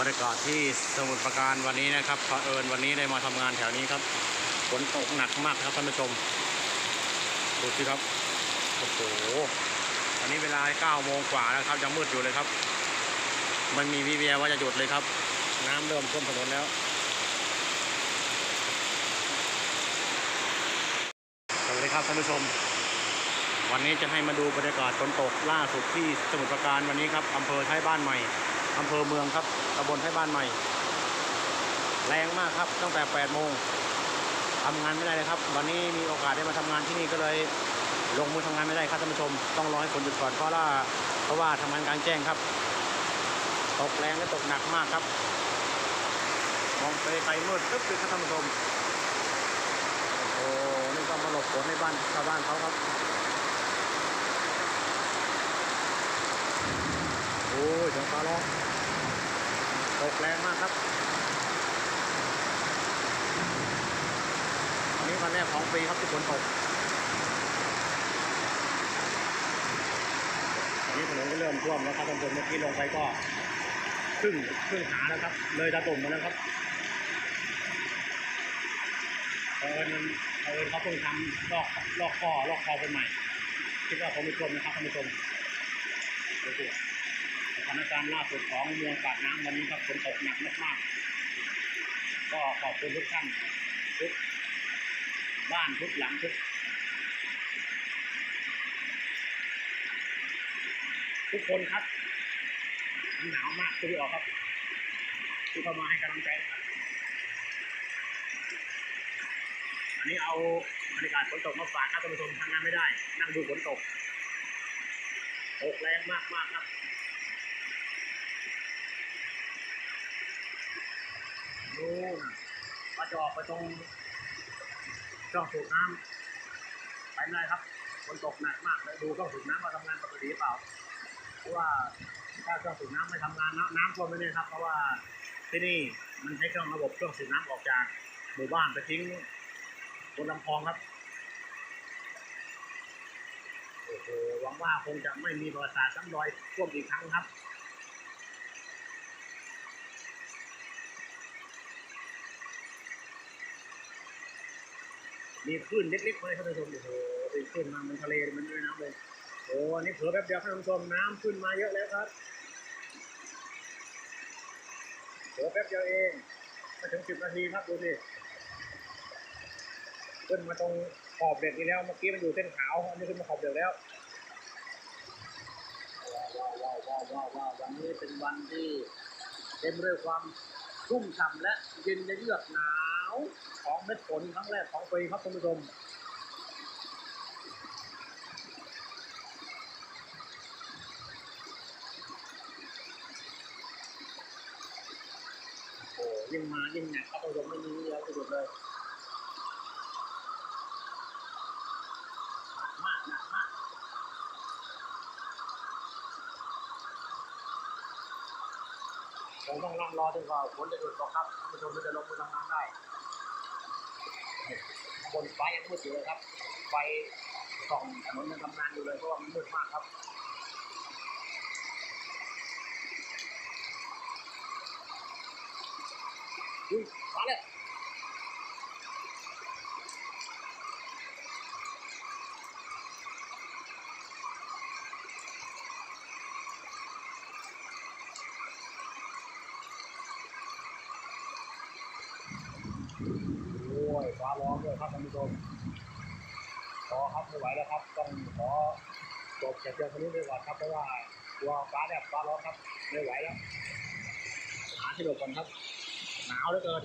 บรรยากาศที่สมุทรปราการวันนี้นะครับเผอิญวันนี้ได้มาทำงานแถวนี้ครับฝนตกหนักมากครับท่านผู้ชมดูสิครับโอ้โหอันนี้เวลา9โมงกว่าแล้วครับยังมืดอยู่เลยครับ มันมีวีเวียว่าจะหยุดเลยครับ น้ำเริ่มท่วมถนนแล้วสวัสดีครับท่านผู้ชม วันนี้จะให้มาดูบรรยากาศฝนตกล่าสุดที่สมุทรปราการวันนี้ครับอำเภอท้ายบ้านใหม่ อำเภอเมืองครับตำบลท้ายบ้านใหม่ แรงมากครับตั้งแต่ 8 โมงทำงานไม่ได้เลยครับ วันนี้มีโอกาสได้มาทำงานที่นี่ก็เลย ลงมือทำงานไม่ได้ครับท่านผู้ชม ต้องรอให้ฝนหยุดก่อนเพราะว่าเพราะว่าทำงานกลางแจ้งครับ ตกแรงและตกหนักมากครับ มองไปไกลมืดตึ๊บเลยครับท่านผู้ชม โอ้ นี่ก็มาหลบฝนในบ้านชาวบ้านเขาครับ โอ้ ยเสียงฟ้าร้องตกแรงมากครับวันนี้วันแรกของปีครับที่ฝนตกวันนี้ถนนก็เริ่มท่วมแล้วครับท่านผู้ชมเมื่อกี้ลงไปก็ครึ่งครึ่งขาแล้วครับ เลยตาตุ่มมาแล้วครับเออเออเขาเพิ่งทำลอกลอกคอลอกคอเป็นใหม่คิดว่าเขาไม่ท่วมนะครับท่านผู้ชมดูสิส ถานการณ์ล่าสุดของเมืองปากน้ำวันนี้ครับฝนตกหนักมากๆก็ขอบคุณทุกท่านทุกบ้านทุกหลังทุกทุกคนครับหนาวมากที่ออกครับที่เข้ามาให้กำลังใจครับอันนี้เอาบรรยากาศฝนตกมาฝากครับท่านผู้ชมทำงานไม่ได้ นั่งดูฝนตกตกแรงมากๆครับ นู่นก็จะออกไปตรงช่องสูบน้ำไปไม่ได้ครับฝนตกหนักมากเลยดูช่องสูบน้ำมาทำงานปกติหรือเปล่า เพราะว่าถ้าช่องสูบน้ำไม่ทำงานน้ำน้ำท่วมไม่ได้ครับ เพราะว่าที่นี่มันใช้เครื่องระบบเครื่องสูบน้ำออกจากหมู่บ้านไปทิ้งบนลำคลองครับโอ้โหหวังว่าคงจะไม่มีประวัติศาสตร์ซ้ำรอยท่วมอีกครั้งครับ มีคลื่นเล็กๆเลยท่านผู้ชมโอ้โหเป็นคลื่นมามันทะเลมันไม่น้ำเลยโอ้อันนี้เผลอแป๊บเดียวท่านผู้ชมน้ำขึ้นมาเยอะแล้วครับเผลอแป๊บเดียวเองม่ถึงสิบนาทีครับดูสิขึ้นมาตรงขอบเด็กนี่แล้วเมื่อกี้มันอยู่เส้นขาวอันนี้ขึ้นมาขอบเด็กแล้วว้าวว้าวว้าวว้าวว้าววันนี้เป็นวันที่เต็มด้วยความ ชุ่มฉ่ำและเย็นเยือกหนาวของเม็ดฝนครั้งแรกของปีครับท่านผู้ชมโอ้ยิ่งมายิ่งหนักครับท่านผู้ชมไม่มีแล้วสุดเลยหนักมากหนักมาก ผมต้องนั่งรอจนกว่าฝนจะหยุดตกครับท่านผู้ชมจะลงมือทำงานได้บนไฟยังมืดอยู่เลยครับ ไฟส่องถนนยังทำงานอยู่เลยเพราะว่ามันมืดมากครับอุ้ยมาเลยโอ้ย ฟ้าร้องด้วยครับท่านผู้ชมขอครับไม่ไหวแล้วครับ ต้องขอจบจากเพียงเท่านี้ดีกว่าครับเพราะว่าตัวฟ้าเนี่ยฟ้าร้อนครับไม่ไหวแล้วหาที่หลบก่อนครับ หนาวเหลือเกิน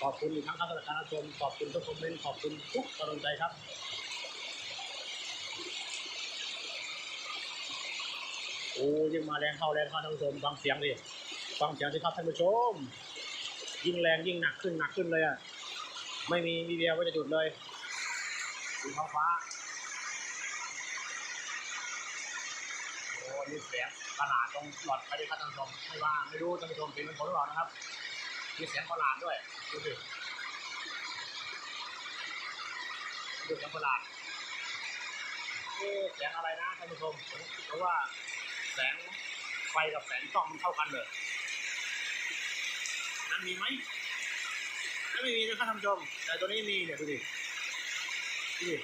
ขอบคุณอีกครั้งครับสำหรับการรับชมขอบคุณทุกคอมเมนต์ขอบคุณทุกกำลังใจครับโอ้ยิ่งมาแรงเข้าแรงเข้าท่านผู้ชมฟังเสียงดิฟังเสียงสิครับท่านผู้ชม ยิ่งแรงยิ่งหนักขึ้นหนักขึ้นเลยอะ ไม่มีวีเดียว่าจะหยุดเลยดูท้องฟ้าโอ้นี่เสียงประหลาดตรงหลอดไฟที่ท่านผู้ชมไม่ว่าไม่รู้ท่านผู้ชมเป็นมันผลหรือเปล่านะครับมีเสียงประหลาดด้วยดูสิดูเสียงประหลาดเอ๊ะเสียงอะไรนะท่านผู้ชมผมเพราะว่าแสงไฟกับแสงกล้องมันเท่ากันเลยนั้นมีไหม นั้นไม่มีนะครับท่านผู้ชม แต่ตัวนี้มีเนี่ยดูดิดูดิ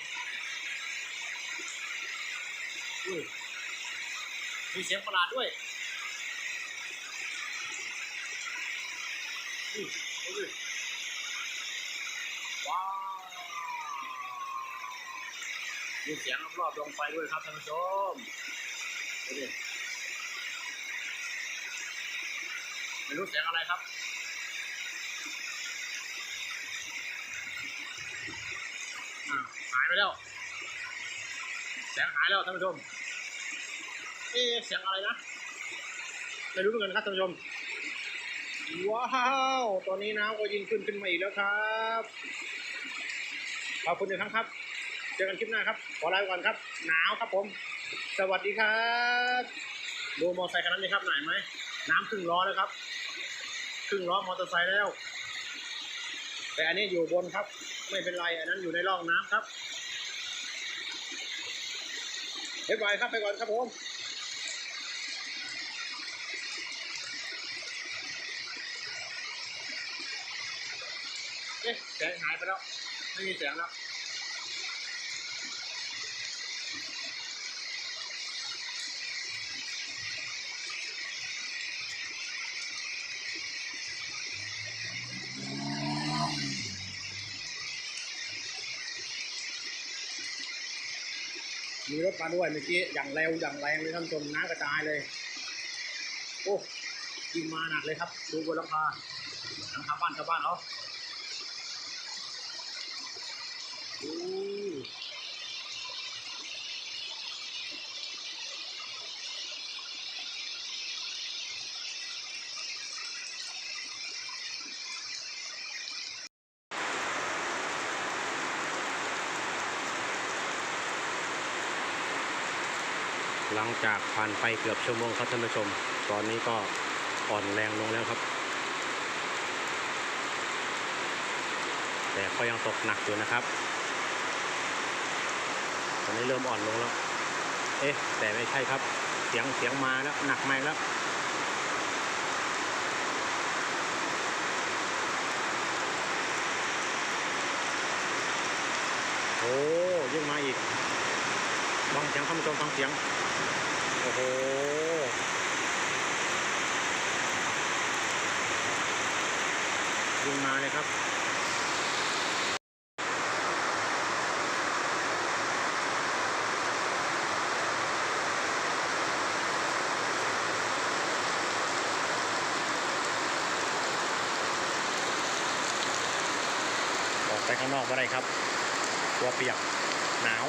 อุ้ยมีเสียงประหลาดด้วยอุ้ยดูดิว้าวมีเสียงรอบๆดวงไฟด้วยครับท่านผู้ชมดูดิไม่รู้เสียงอะไรครับ อ่า หายไปแล้วเสียงหายแล้วท่านผู้ชม เอ๊เสียงอะไรนะไม่รู้เหมือนกันครับท่านผู้ชม ว้าว ตอนนี้น้ำก็ยิ่งขึ้นขึ้นมาอีกแล้วครับขอบคุณอีกครั้งครับ เจอกันคลิปหน้าครับ ขอลาไปก่อนครับ หนาวครับผม สวัสดีครับดูมอเตอร์ไซค์คันนั้นนี่ครับหน่อยไหม น้ำครึ่งล้อแล้วครับ ครึ่งล้อมอเตอร์ไซค์แล้ว แต่อันนี้อยู่บนครับ ไม่เป็นไรอันนั้นอยู่ในร่องน้ำครับเรียบร้อยครับไปก่อนครับผมเอ๊ะแสงหายไปแล้ว ไม่มีแสงแล้ว มีรถมาด้วยเมื่อกี้อย่างเร็วอย่างแรงเลยท่านชมน้ากระจายเลย โอ้ยิงมาหนักเลยครับ ดูบนหลังคาหลังคาบ้านชาวบ้านเขา หลังจากผ่านไปเกือบชั่วโมงครับท่านผู้ชม ตอนนี้ก็อ่อนแรงลงแล้วครับ แต่ก็ยังตกหนักอยู่นะครับ ตอนนี้เริ่มอ่อนลงแล้ว เอ๊ะ แต่ไม่ใช่ครับ เสียงเสียงมาแล้วหนักมาอีกแล้วโอ้ยิ่งมาอีกฟังเสียงท่านผู้ชมฟังเสียง โอ้โหยิงมาเลยครับออกไปข้างนอกก็ได้ครับ ตัวเปียกหนาว